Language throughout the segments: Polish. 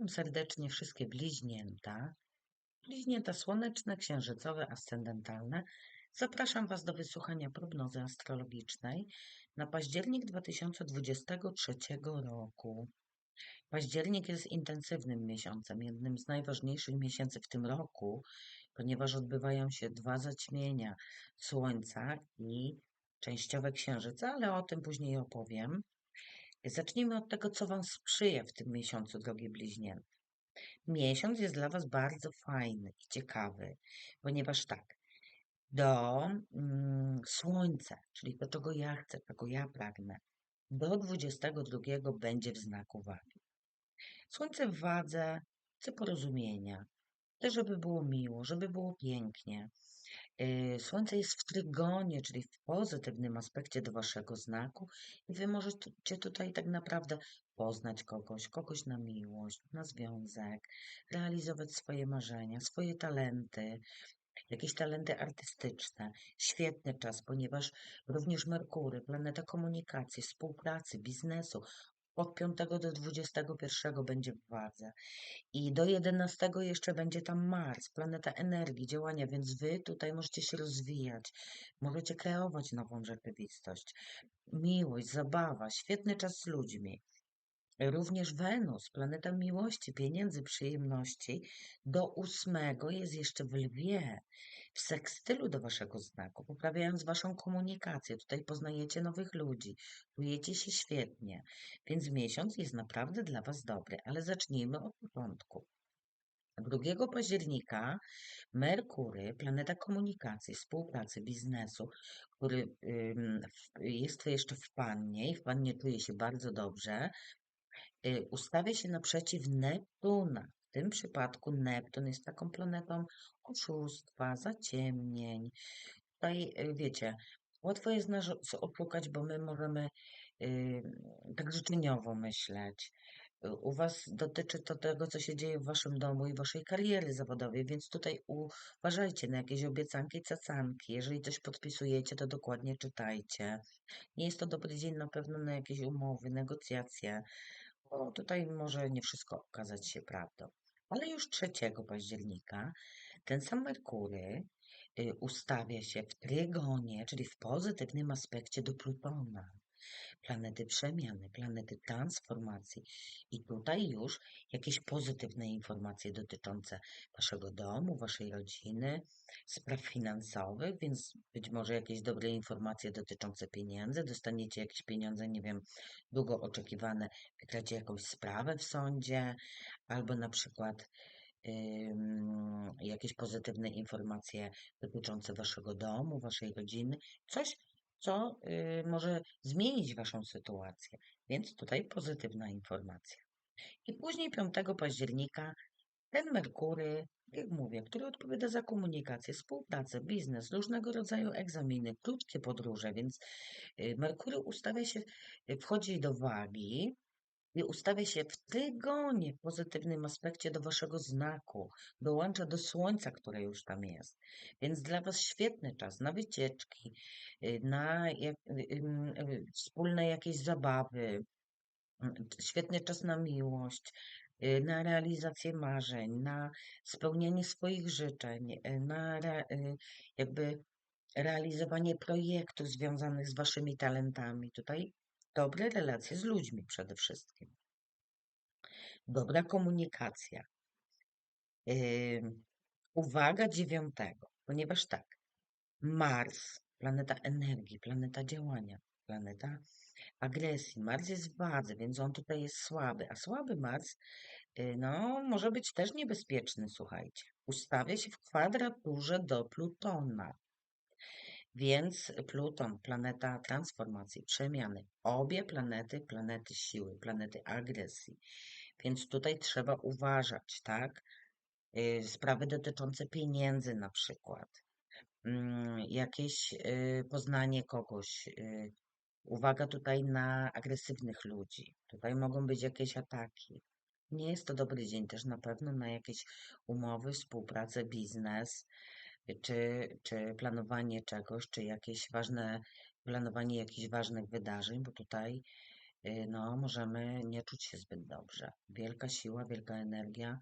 Witam serdecznie wszystkie bliźnięta. Bliźnięta słoneczne, księżycowe, ascendentalne. Zapraszam Was do wysłuchania prognozy astrologicznej na październik 2023 roku. Październik jest intensywnym miesiącem, jednym z najważniejszych miesięcy w tym roku, ponieważ odbywają się dwa zaćmienia Słońca i częściowe Księżyca, ale o tym później opowiem. Zacznijmy od tego, co Wam sprzyja w tym miesiącu, drogie bliźnięta. Miesiąc jest dla Was bardzo fajny i ciekawy, ponieważ tak, do mm, Słońca, czyli do czego ja chcę, czego ja pragnę, do 22 będzie w znaku wagi. Słońce w wadze chce porozumienia, chce, żeby było miło, żeby było pięknie. Yy, Słońce jest w trygonie, czyli w pozytywnym aspekcie do waszego znaku i wy możecie tutaj tak naprawdę poznać kogoś, kogoś na miłość, na związek, realizować swoje marzenia, swoje talenty, jakieś talenty artystyczne. Świetny czas, ponieważ również Merkury, planeta komunikacji, współpracy, biznesu, od 5 do 21 będzie w wadze. I do 11 jeszcze będzie tam Mars, planeta energii, działania, więc wy tutaj możecie się rozwijać, możecie kreować nową rzeczywistość. Miłość, zabawa, świetny czas z ludźmi. Również Wenus, planeta miłości, pieniędzy, przyjemności, do ósmego jest jeszcze w lwie, w sekstylu do waszego znaku, poprawiając waszą komunikację. Tutaj poznajecie nowych ludzi, czujecie się świetnie, więc miesiąc jest naprawdę dla was dobry, ale zacznijmy od początku. 2 października Merkury, planeta komunikacji, współpracy, biznesu, który jest jeszcze w Pannie i w Pannie czuje się bardzo dobrze, ustawia się naprzeciw Neptuna. W tym przypadku Neptun jest taką planetą oszustwa, zaciemnień. Tutaj, y, wiecie, łatwo jest nas oszukać, bo my możemy yy, tak życzeniowo myśleć. Y, u Was dotyczy to tego, co się dzieje w Waszym domu i Waszej kariery zawodowej, więc tutaj uważajcie na jakieś obiecanki, cacanki. Jeżeli coś podpisujecie, to dokładnie czytajcie. Nie jest to dobry dzień na pewno na jakieś umowy, negocjacje bo tutaj może nie wszystko okazać się prawdą. Ale już 3 października ten sam Merkury y, ustawia się w trygonie, czyli w pozytywnym aspekcie do Plutona planety przemiany, planety transformacji. I tutaj już jakieś pozytywne informacje dotyczące waszego domu, waszej rodziny, spraw finansowych, więc być może jakieś dobre informacje dotyczące pieniędzy. Dostaniecie jakieś pieniądze, nie wiem, długo oczekiwane, wygracie jakąś sprawę w sądzie, albo na przykład jakieś pozytywne informacje dotyczące waszego domu, waszej rodziny, coś, co y, może zmienić Waszą sytuację. Więc tutaj pozytywna informacja. I później 5 października ten Merkury, jak mówię, który odpowiada za komunikację, współpracę, biznes, różnego rodzaju egzaminy, krótkie podróże, więc y, Merkury ustawia się, y, wchodzi do wagi, i ustawia się w tygonie w pozytywnym aspekcie do waszego znaku, dołącza do słońca, które już tam jest. Więc dla was świetny czas na wycieczki, y, na jak, y, y, wspólne jakieś zabawy, świetny czas na miłość, na realizację marzeń, na spełnianie swoich życzeń, na re, jakby realizowanie projektów związanych z waszymi talentami. Tutaj Dobre relacje z ludźmi przede wszystkim. Dobra komunikacja. Uwaga dziewiątego, ponieważ tak, Mars, planeta energii, planeta działania, planeta agresji. Mars jest w wadze, więc on tutaj jest słaby, a słaby Mars yy, no, może być też niebezpieczny, słuchajcie. Ustawia się w kwadraturze do Plutona. Więc Pluton, planeta transformacji, przemiany. Obie planety, planety siły, planety agresji. Więc tutaj trzeba uważać, tak? Y, sprawy dotyczące pieniędzy na przykład. Mm, jakieś y, poznanie kogoś. Y, uwaga tutaj na agresywnych ludzi. Tutaj mogą być jakieś ataki. Nie jest to dobry dzień też na pewno na jakieś umowy, współpracę, biznes czy, czy planowanie czegoś, czy jakieś ważne, planowanie jakichś ważnych wydarzeń, bo tutaj y, no, możemy nie czuć się zbyt dobrze. Wielka siła, wielka energia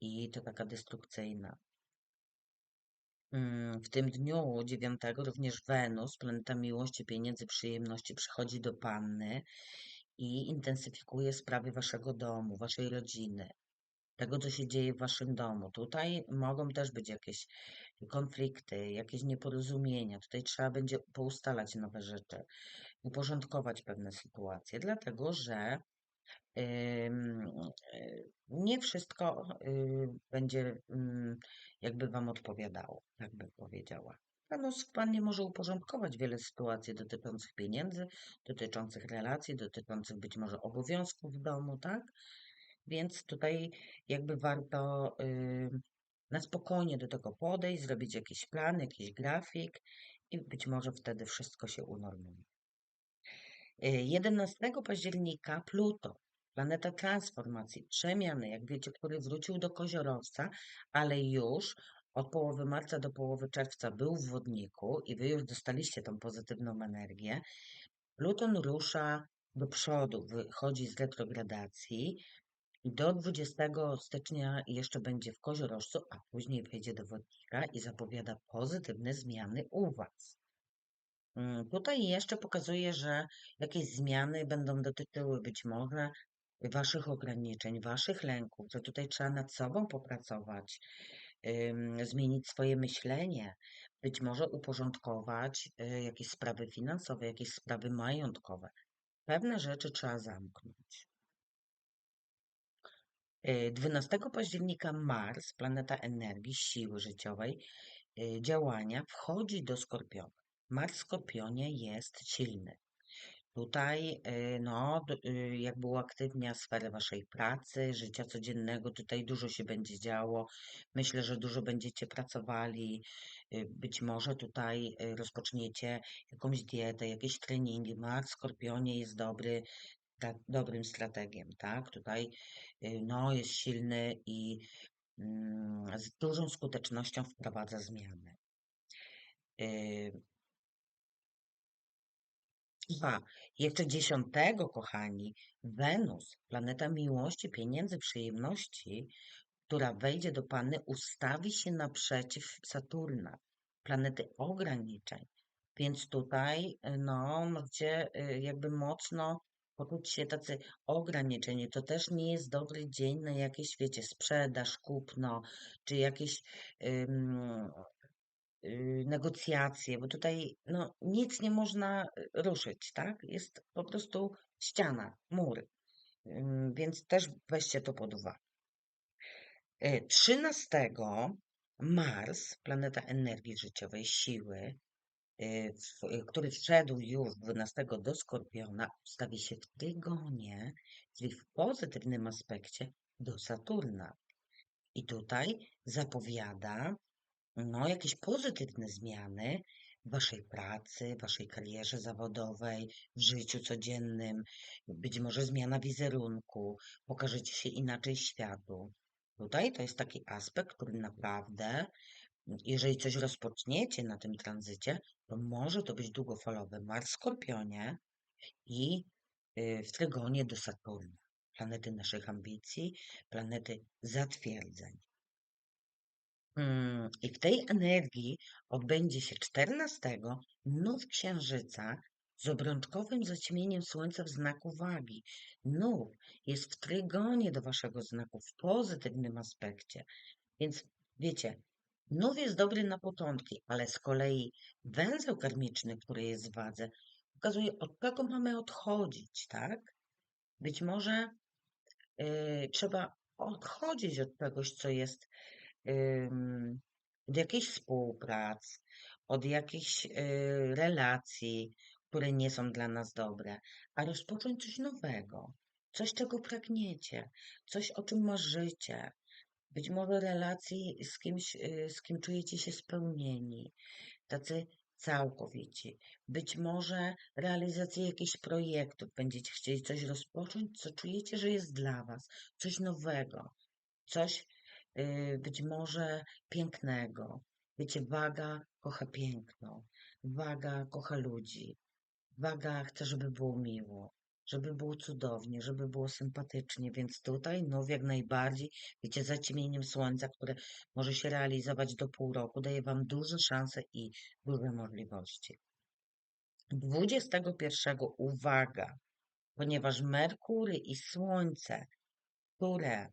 i to taka destrukcyjna. Mm, W tym dniu dziewiątego również Wenus, planeta miłości, pieniędzy, przyjemności, przychodzi do Panny i intensyfikuje sprawy waszego domu, waszej rodziny, tego, co się dzieje w waszym domu. Tutaj mogą też być jakieś konflikty, jakieś nieporozumienia. Tutaj trzeba będzie poustalać nowe rzeczy, uporządkować pewne sytuacje, dlatego że ym, y, nie wszystko y, będzie ym, jakby wam odpowiadało, bym powiedziała. Wenus w Pannie może uporządkować wiele sytuacji dotyczących pieniędzy, dotyczących relacji, dotyczących być może obowiązków w domu, tak? Więc tutaj jakby warto y, na spokojnie do tego podejść, zrobić jakiś plan, jakiś grafik i być może wtedy wszystko się unormuje. Y, 11 października Pluto, planeta transformacji, przemiany, jak wiecie, który wrócił do koziorowca, ale już od połowy marca do połowy czerwca był w wodniku i wy już dostaliście tą pozytywną energię. Pluton rusza do przodu, wychodzi z retrogradacji do 20 stycznia jeszcze będzie w koziorożcu, a później wejdzie do wodnika i zapowiada pozytywne zmiany u was. Mm, Tutaj jeszcze pokazuje, że jakieś zmiany będą dotyczyły być może waszych ograniczeń, waszych lęków, że tutaj trzeba nad sobą popracować, zmienić swoje myślenie, być może uporządkować y, jakieś sprawy finansowe, jakieś sprawy majątkowe. Pewne rzeczy trzeba zamknąć. Y, 12 października Mars, planeta energii, siły życiowej, y, działania, wchodzi do Skorpiona. Mars w Skorpionie jest silny. Tutaj, y, no, y, jakby uaktywnia sferę waszej pracy, życia codziennego. Tutaj dużo się będzie działo. Myślę, że dużo będziecie pracowali. Być może tutaj rozpoczniecie jakąś dietę, jakieś treningi. Mars w Skorpionie jest dobry, dobrym strategiem, tak? Tutaj, y, no, jest silny i mm, z dużą skutecznością wprowadza zmiany. Y, A, jeszcze dziesiątego, kochani, Wenus, planeta miłości, pieniędzy, przyjemności, która wejdzie do Panny, ustawi się naprzeciw Saturna, planety ograniczeń. Więc tutaj, y, no, możecie y, jakby mocno poczuć tacy ograniczeni. To też nie jest dobry dzień na jakieś, wiecie, sprzedaż, kupno, czy jakieś ym, y, negocjacje, bo tutaj no, nic nie można y, ruszyć, tak? Jest po prostu ściana, mur, Ym, więc też weźcie to pod uwagę. Y, 13 Mars, planeta energii życiowej, siły, w, y, który wszedł już 12 do Skorpiona, ustawi się w trygonie, czyli w pozytywnym aspekcie do Saturna. I tutaj zapowiada no, jakieś pozytywne zmiany w waszej pracy, waszej karierze zawodowej, w życiu codziennym, być może zmiana wizerunku, pokażecie się inaczej światu. Tutaj to jest taki aspekt, który naprawdę, jeżeli coś rozpoczniecie na tym tranzycie, może to być długofalowe. Mars w Skorpionie i y, w Trygonie do Saturna, planety naszych ambicji, planety zatwierdzeń. Mm, I w tej energii odbędzie się 14 nów księżyca z obrączkowym zaćmieniem słońca w znaku wagi. Nów jest w trygonie do waszego znaku w pozytywnym aspekcie. Więc wiecie, nów jest dobry na początki, ale z kolei węzeł karmiczny, który jest w wadze, pokazuje, od czego mamy odchodzić, tak? Być może y, trzeba odchodzić od czegoś, co jest ym, od jakichś współprac, od jakichś y, relacji, które nie są dla nas dobre, a rozpocząć coś nowego, coś, czego pragniecie, coś, o czym marzycie. Być może relacji z kimś, y, z kim czujecie się spełnieni, tacy całkowici. Być może realizację jakichś projektów, będziecie chcieli coś rozpocząć, co czujecie, że jest dla Was, coś nowego, coś y, być może pięknego. Wiecie, waga kocha piękno, waga kocha ludzi, waga chce, żeby było miło, żeby było cudownie, żeby było sympatycznie, więc tutaj, no jak najbardziej, wiecie, zaćmieniem słońca, które może się realizować do pół roku, daje Wam duże szanse i duże możliwości. 21, uwaga, ponieważ Merkury i Słońce, które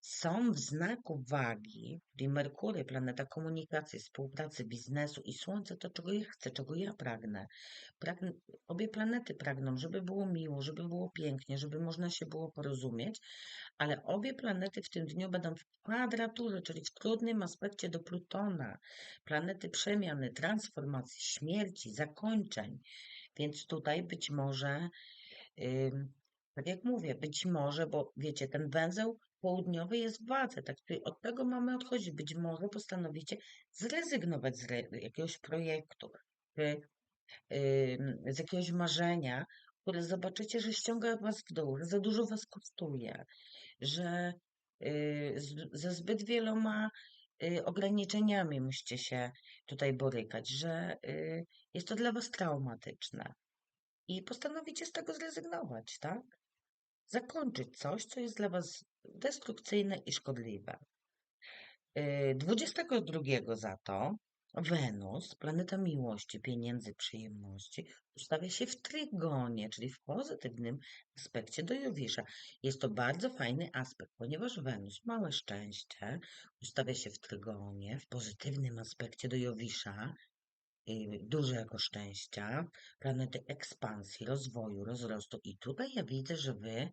są w znaku wagi, czyli Merkury, planeta komunikacji, współpracy, biznesu i Słońce, to czego ja chcę, czego ja pragnę. pragnę. Obie planety pragną, żeby było miło, żeby było pięknie, żeby można się było porozumieć, ale obie planety w tym dniu będą w kwadraturze, czyli w trudnym aspekcie do Plutona. Planety przemiany, transformacji, śmierci, zakończeń. Więc tutaj być może, yy, tak jak mówię, być może, bo wiecie, ten węzeł południowy jest w wadze, tak czyli od tego mamy odchodzić. Być może postanowicie zrezygnować z jakiegoś projektu, czy z jakiegoś marzenia, które zobaczycie, że ściąga was w dół, że za dużo was kosztuje, że z, ze zbyt wieloma yy, ograniczeniami musicie się tutaj borykać, że yy, jest to dla was traumatyczne. I postanowicie z tego zrezygnować, tak? Zakończyć coś, co jest dla was destrukcyjne i szkodliwe. Yy, 22 za to Wenus, planeta miłości, pieniędzy, przyjemności, ustawia się w trygonie, czyli w pozytywnym aspekcie do Jowisza. Jest to bardzo fajny aspekt, ponieważ Wenus, małe szczęście, ustawia się w trygonie, w pozytywnym aspekcie do Jowisza, yy, dużego szczęścia, planety ekspansji, rozwoju, rozrostu. I tutaj ja widzę, że wy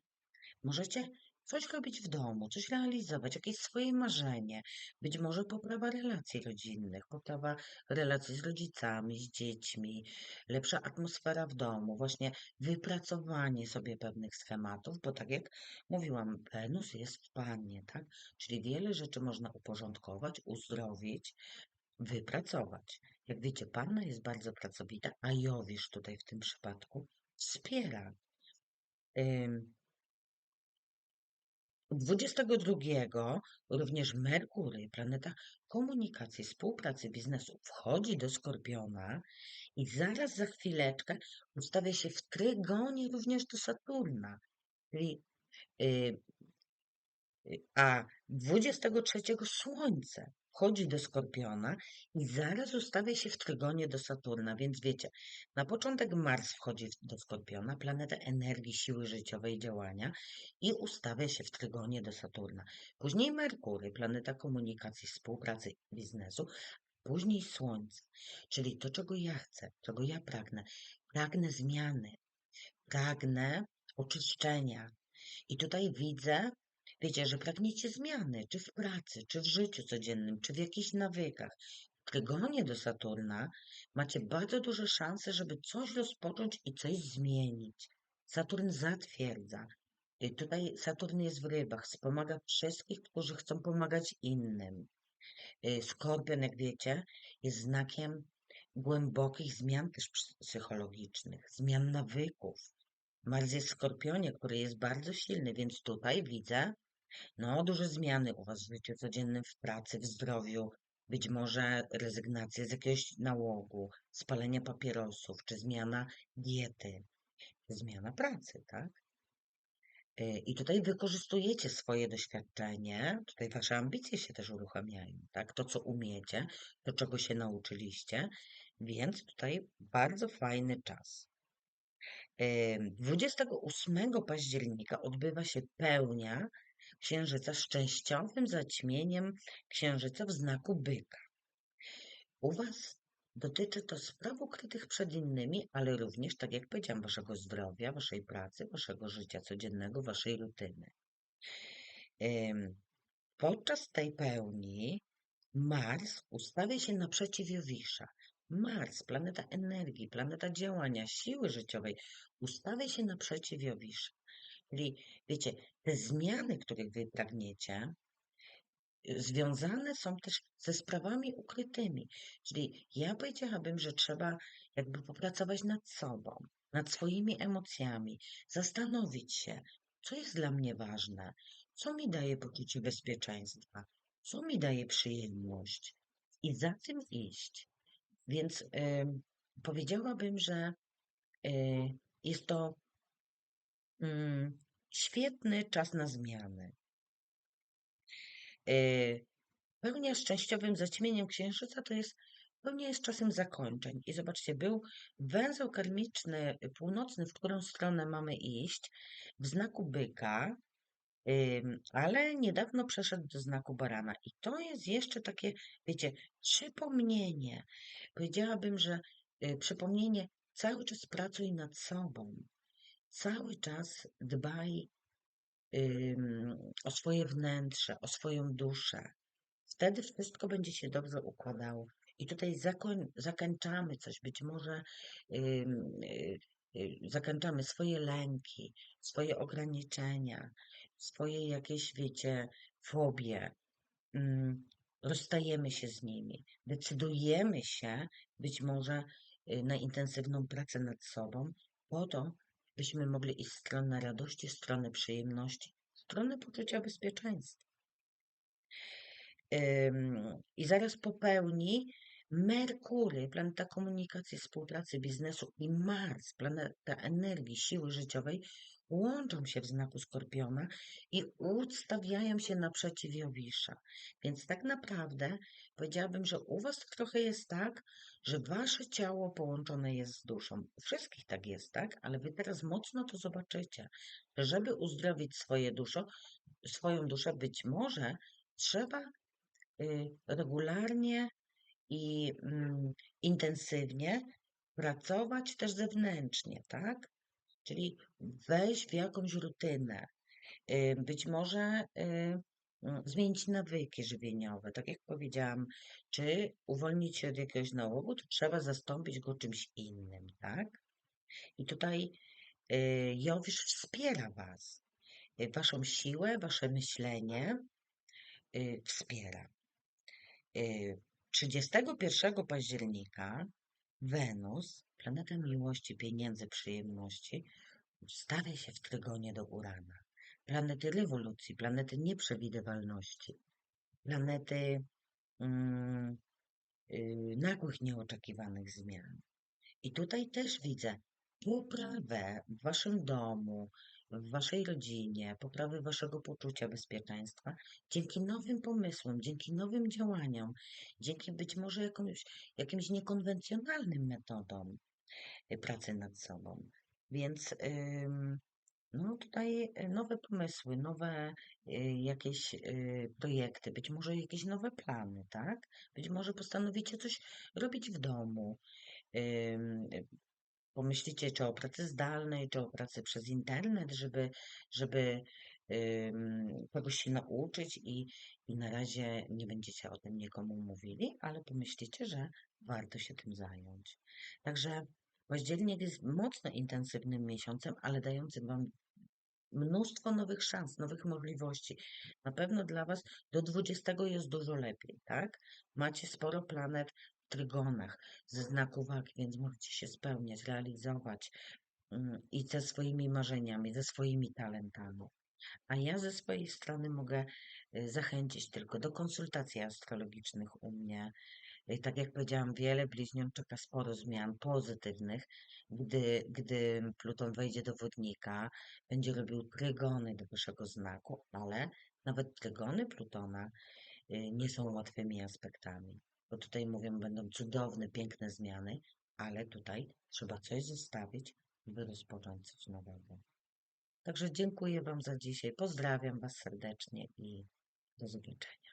możecie coś robić w domu, coś realizować, jakieś swoje marzenie, być może poprawa relacji rodzinnych, poprawa relacji z rodzicami, z dziećmi, lepsza atmosfera w domu, właśnie wypracowanie sobie pewnych schematów, bo tak jak mówiłam, Wenus jest w Pannie, tak? Czyli wiele rzeczy można uporządkować, uzdrowić, wypracować. Jak wiecie, Panna jest bardzo pracowita, a Jowisz tutaj w tym przypadku wspiera. Ym, 22 również Merkury, planeta komunikacji, współpracy, biznesu, wchodzi do Skorpiona i zaraz za chwileczkę ustawia się w trygonie również do Saturna. Czyli, y, y, a 23 Słońce wchodzi do Skorpiona i zaraz ustawia się w trygonie do Saturna, więc wiecie, na początek Mars wchodzi do Skorpiona, planeta energii, siły życiowej działania i ustawia się w trygonie do Saturna. Później Merkury, planeta komunikacji, współpracy i biznesu, później Słońce, czyli to, czego ja chcę, czego ja pragnę. Pragnę zmiany, pragnę oczyszczenia. I tutaj widzę Wiecie, że pragniecie zmiany, czy w pracy, czy w życiu codziennym, czy w jakichś nawykach. W trygonie do Saturna macie bardzo duże szanse, żeby coś rozpocząć i coś zmienić. Saturn zatwierdza. I tutaj Saturn jest w rybach, wspomaga wszystkich, którzy chcą pomagać innym. Y, Skorpion, jak wiecie, jest znakiem głębokich zmian też psychologicznych, zmian nawyków. Mars jest w Skorpionie, który jest bardzo silny, więc tutaj widzę no, duże zmiany u Was w życiu codziennym, w pracy, w zdrowiu, być może rezygnacja z jakiegoś nałogu, spalenie papierosów, czy zmiana diety, zmiana pracy, tak? Y, I tutaj wykorzystujecie swoje doświadczenie, tutaj Wasze ambicje się też uruchamiają, tak? To, co umiecie, to, czego się nauczyliście, więc tutaj bardzo fajny czas. 28 października odbywa się pełnia księżyca szczęściowym zaćmieniem księżyca w znaku byka. U Was dotyczy to spraw ukrytych przed innymi, ale również, tak jak powiedziałam, Waszego zdrowia, Waszej pracy, Waszego życia codziennego, Waszej rutyny. Podczas tej pełni Mars ustawia się naprzeciw Jowisza. Mars, planeta energii, planeta działania, siły życiowej, ustawia się naprzeciw Jowisza. Czyli wiecie, te zmiany, których wy pragniecie, związane są też ze sprawami ukrytymi. Czyli ja powiedziałabym, że trzeba jakby popracować nad sobą, nad swoimi emocjami, zastanowić się, co jest dla mnie ważne, co mi daje poczucie bezpieczeństwa, co mi daje przyjemność i za tym iść. Więc y, powiedziałabym, że y, jest to świetny czas na zmiany. Y, pełnia szczęściowym zaćmieniem księżyca to jest pełnia jest czasem zakończeń. I zobaczcie, był węzeł karmiczny północny, w którą stronę mamy iść, w znaku byka, ale niedawno przeszedł do znaku barana. I to jest jeszcze takie, wiecie, przypomnienie. Powiedziałabym, że y, przypomnienie cały czas pracuj nad sobą. Cały czas dbaj o swoje wnętrze, o swoją duszę. Wtedy wszystko będzie się dobrze układało. I tutaj zakoń, zakończamy coś, być może yy, zakończamy swoje lęki, swoje ograniczenia, swoje jakieś, wiecie, fobie. Yy, rozstajemy się z nimi. Decydujemy się być może y, na intensywną pracę nad sobą, po to, byśmy mogli iść w stronę radości, w stronę przyjemności, w stronę poczucia bezpieczeństwa. I zaraz popełni Merkury, planeta komunikacji, współpracy, biznesu i Mars, planeta energii, siły życiowej, łączą się w znaku Skorpiona i ustawiają się naprzeciw Jowisza. Więc tak naprawdę powiedziałabym, że u Was trochę jest tak, że Wasze ciało połączone jest z duszą. U wszystkich tak jest, tak? Ale Wy teraz mocno to zobaczycie, że żeby uzdrowić swoje duszo, swoją duszę, być może trzeba y, regularnie i mm, intensywnie pracować też zewnętrznie, tak? Czyli wejść w jakąś rutynę. Y, być może y, mm, zmienić nawyki żywieniowe. Tak jak powiedziałam, czy uwolnić się od jakiegoś nałogu, to trzeba zastąpić go czymś innym, tak? I tutaj y, Jowisz wspiera Was. Waszą siłę, Wasze myślenie wspiera. 31 października Wenus, planeta miłości, pieniędzy, przyjemności, stawia się w trygonie do Urana. Planety rewolucji, planety nieprzewidywalności, planety mm, yy, nagłych, nieoczekiwanych zmian. I tutaj też widzę poprawę w waszym domu, w waszej rodzinie, poprawy waszego poczucia bezpieczeństwa dzięki nowym pomysłom, dzięki nowym działaniom, dzięki być może jakimś, jakimś niekonwencjonalnym metodom y, pracy nad sobą. Więc no tutaj y, nowe pomysły, nowe y, jakieś projekty, być może jakieś nowe plany, tak? Być może postanowicie coś robić w domu, pomyślicie czy o pracy zdalnej, czy o pracy przez internet, żeby, żeby kogoś się nauczyć i, i na razie nie będziecie o tym nikomu mówili, ale pomyślicie, że warto się tym zająć. Także październik jest mocno intensywnym miesiącem, ale dającym Wam mnóstwo nowych szans, nowych możliwości. Na pewno dla Was do 20 jest dużo lepiej, tak? Macie sporo planet trygonach ze znaku wagi, więc możecie się spełniać, realizować mm, i ze swoimi marzeniami, ze swoimi talentami. A ja ze swojej strony mogę y, zachęcić tylko do konsultacji astrologicznych u mnie. Y, tak jak powiedziałam, wiele bliźniąt czeka sporo zmian pozytywnych, gdy, gdy Pluton wejdzie do wodnika, będzie robił trygony do waszego znaku, ale nawet trygony Plutona y, nie są łatwymi aspektami bo tutaj mówią, będą cudowne, piękne zmiany, ale tutaj trzeba coś zostawić, by rozpocząć coś nowego. Także dziękuję Wam za dzisiaj, pozdrawiam Was serdecznie i do zobaczenia.